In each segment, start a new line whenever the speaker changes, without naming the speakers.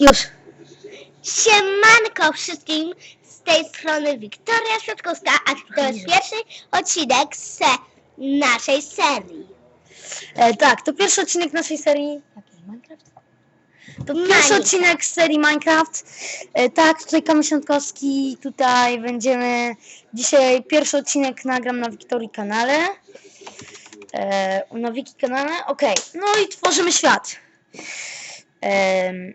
Już.
Siemanko wszystkim, z tej strony Wiktoria Świadkowska, a to jest pierwszy odcinek z naszej serii.
E, tak, to pierwszy odcinek naszej serii. Minecraft? To pierwszy
Minecraft.
odcinek z serii Minecraft. E, tak, tutaj Kamil Siątkowski, tutaj będziemy. Dzisiaj pierwszy odcinek nagram na Wiktorii kanale. E, na Wiki kanale. Okej, no i tworzymy świat. Em,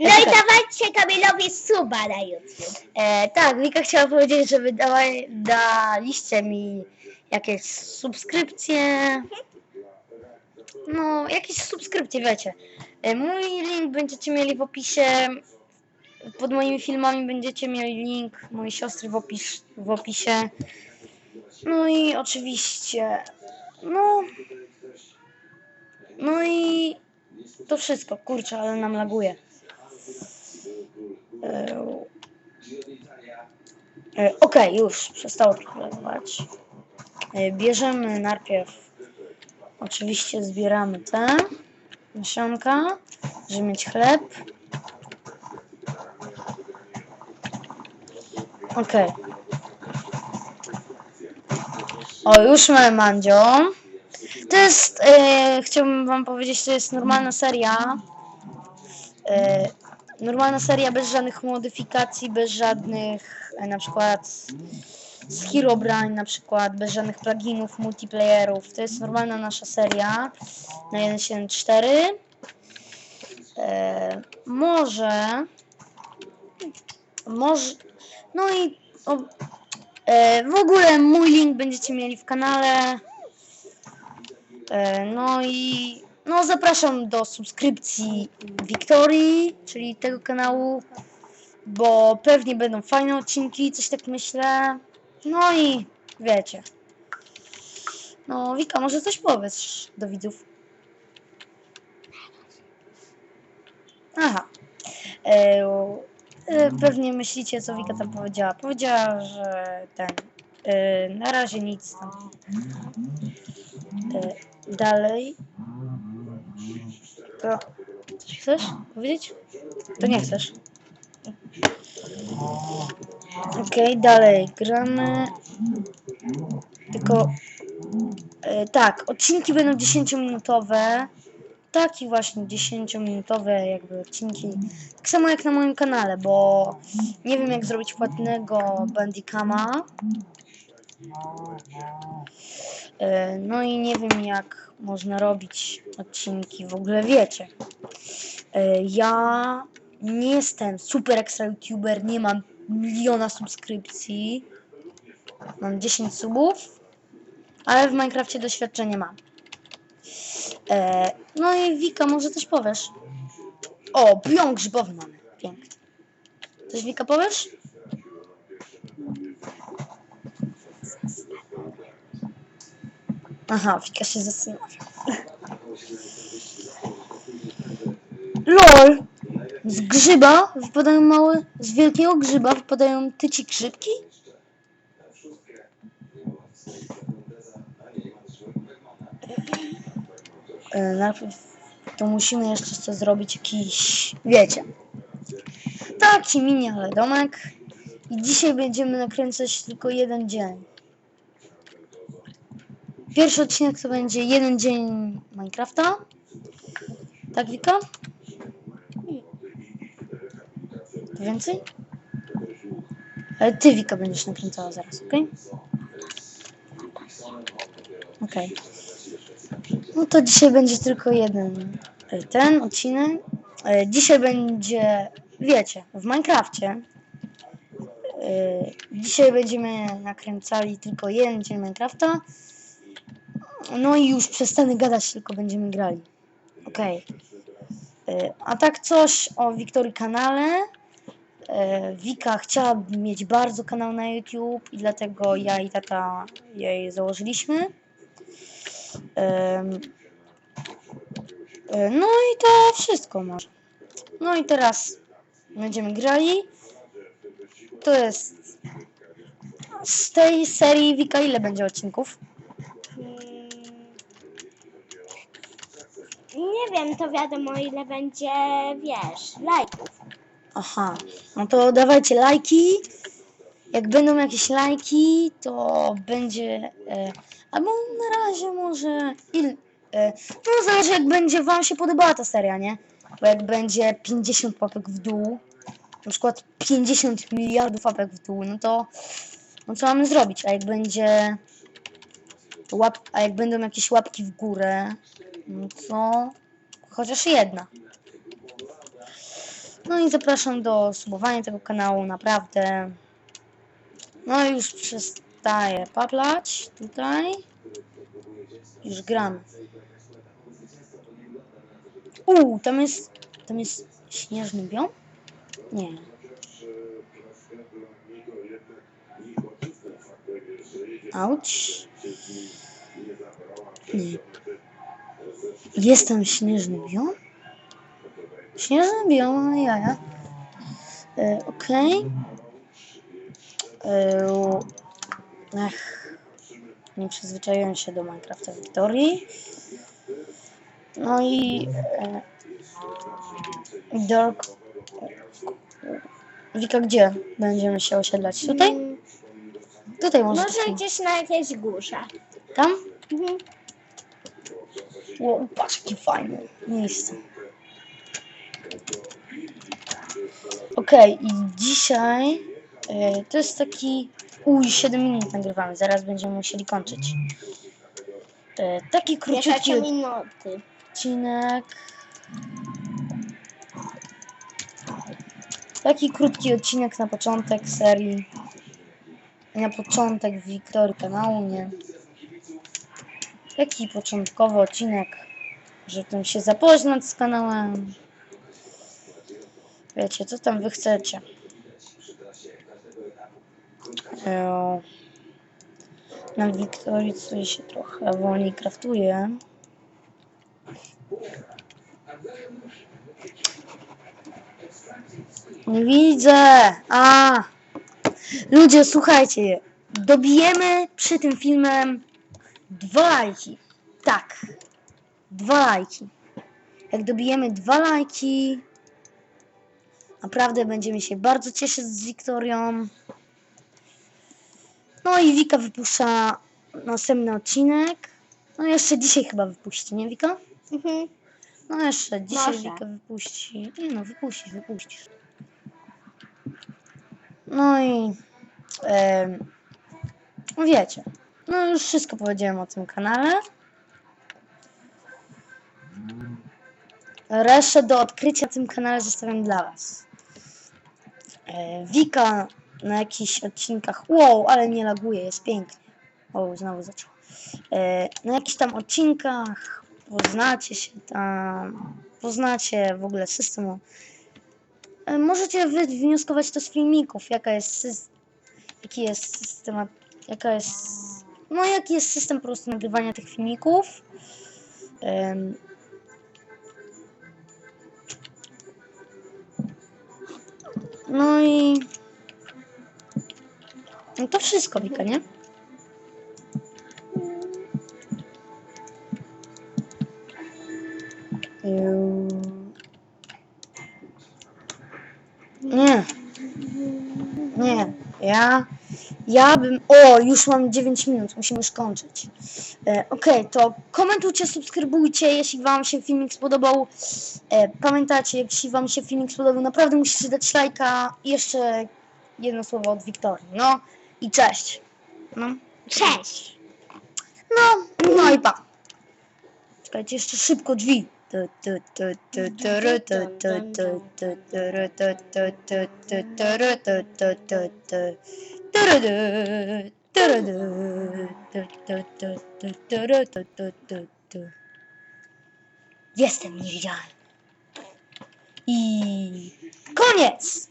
No i
dawajcie Kamilowi suba na YouTube.
e, tak, Wika chciała powiedzieć, żeby dawaj, daliście mi jakieś subskrypcje. No, jakieś subskrypcje, wiecie. E, mój link będziecie mieli w opisie. Pod moimi filmami będziecie mieli link mojej siostry w, opis, w opisie. No i oczywiście. No. No i to wszystko. Kurczę, ale nam laguje. E, Okej, już przestało lagować. E, Bierzemy najpierw. Oczywiście zbieramy te nasionka, żeby mieć chleb. Okej. O, już mamy mandzio. To jest, e, chciałbym wam powiedzieć, to jest normalna seria. E, normalna seria bez żadnych modyfikacji, bez żadnych e, na przykład z Herobrine na przykład, bez żadnych pluginów, multiplayerów. To jest normalna nasza seria na 1.7.4. E, może może no i o, e, w ogóle mój link będziecie mieli w kanale. E, no i no zapraszam do subskrypcji Wiktorii, czyli tego kanału, bo pewnie będą fajne odcinki, coś tak myślę. No i wiecie. No Wika, może coś powiesz do widzów. Aha. E, e, pewnie myślicie, co Wika tam powiedziała. Powiedziała, że ten. E, na razie nic tam. E, dalej. To. Coś chcesz powiedzieć? To nie chcesz. Okej, dalej. Gramy. Tylko. E, tak, odcinki będą 10-minutowe. Taki właśnie 10-minutowe jakby odcinki. Tak samo jak na moim kanale, bo nie wiem jak zrobić płatnego Bandicama. E, No i nie wiem jak można robić odcinki, w ogóle wiecie. E, Ja nie jestem super ekstra youtuber, nie mam miliona subskrypcji. Mam 10 subów, ale w Minecrafcie doświadczenie mam. E, no i Wika, może coś powiesz? O, biom grzybowy mamy. Pięknie. Coś Wika powiesz? Aha, Wika się zastanawia. LOL! Z grzyba wypadają małe, z wielkiego grzyba wypadają tyci grzybki? E, najpierw to musimy jeszcze coś zrobić jakiś, wiecie, taki mini, ale domek. I dzisiaj będziemy nakręcać tylko jeden dzień. Pierwszy odcinek to będzie jeden dzień Minecrafta. Tak, Wika? Więcej? Ale ty, Wika, będziesz nakręcała zaraz, okej? Okej. No to dzisiaj będzie tylko jeden e, ten odcinek. E, Dzisiaj będzie, wiecie, w Minecrafcie. E, Dzisiaj będziemy nakręcali tylko jeden dzień Minecrafta. No i już przestanę gadać, tylko będziemy grali. Okej. E, A tak coś o Wiktorii kanale. e, Wika chciałaby mieć bardzo kanał na YouTube i dlatego ja i tata jej założyliśmy. E, no i to wszystko może. No i teraz będziemy grali. To jest z tej serii Wika ile będzie odcinków?
Nie wiem, to wiadomo ile będzie, wiesz, lajków.
Aha, no to dawajcie lajki. Jak będą jakieś lajki, to będzie. E, albo na razie może. Il, e, no zależy jak będzie Wam się podobała ta seria, nie? Bo jak będzie 50 łapek w dół, na przykład 50 miliardów łapek w dół, no to. No co mamy zrobić? A jak będzie. Łap, a jak będą jakieś łapki w górę, no to. Chociaż jedna. No i zapraszam do subowania tego kanału, naprawdę. No i już przestaję paplać tutaj. Już gram. Uuu, tam jest, tam jest śnieżny biom? Nie. Auć. Nie. Jest tam śnieżny biom? Śnieżny biom, ale jaja. E, Okej. E, u- Ech. Nie przyzwyczaiłem się do Minecrafta Wiktorii. No i... E, Dark... Wika, gdzie będziemy się osiedlać? Tutaj?
Mm,
Tutaj może.
Może gdzieś na jakiejś górze.
Tam?
Mhm.
Wow, patrz, jakie fajne miejsce. Okej, i dzisiaj e, to jest taki. Uj, 7 minut nagrywamy, zaraz będziemy musieli kończyć. E, taki króciutki
15 minuty.
odcinek. Taki krótki odcinek na początek serii. Na początek Wiktorii kanału, nie? Taki początkowy odcinek, żeby się zapoznać z kanałem. Wiecie, co tam wy chcecie. Eee, Na Wiktorii coś się trochę wolniej kraftuje. Nie widzę. A. Ludzie, słuchajcie. Dobijemy przy tym filmem dwa lajki. Tak. Dwa lajki. Jak dobijemy dwa lajki, naprawdę będziemy się bardzo cieszyć z Wiktorią. No i Wika wypuszcza następny odcinek. No jeszcze dzisiaj chyba wypuści, nie Wika?
Mhm.
No jeszcze dzisiaj
Może.
Wika wypuści. Nie no, wypuścisz, wypuścisz. No i no wiecie. No już wszystko powiedziałem o tym kanale. Resztę do odkrycia na tym kanale zostawiam dla Was. E, Wika na jakichś odcinkach. Wow, ale nie laguje, jest pięknie. O, znowu zaczął. E, na jakichś tam odcinkach poznacie się tam, poznacie w ogóle system. E, Możecie wy wnioskować to z filmików, jaka jest jaki jest system, jaka jest, no jaki jest system po prostu nagrywania tych filmików. Em, No i no to wszystko, Wika, nie? Nie. Nie. Ja. Ja bym. O, już mam 9 minut, musimy już kończyć. E, Okej, to komentujcie, subskrybujcie, jeśli Wam się filmik spodobał. E, pamiętajcie, jeśli Wam się filmik spodobał, naprawdę musicie dać lajka. I jeszcze jedno słowo od Wiktorii. No i cześć. No,
Cześć!
no, no i pa. Czekajcie, jeszcze szybko drzwi. Jestem niewidzialny. I koniec!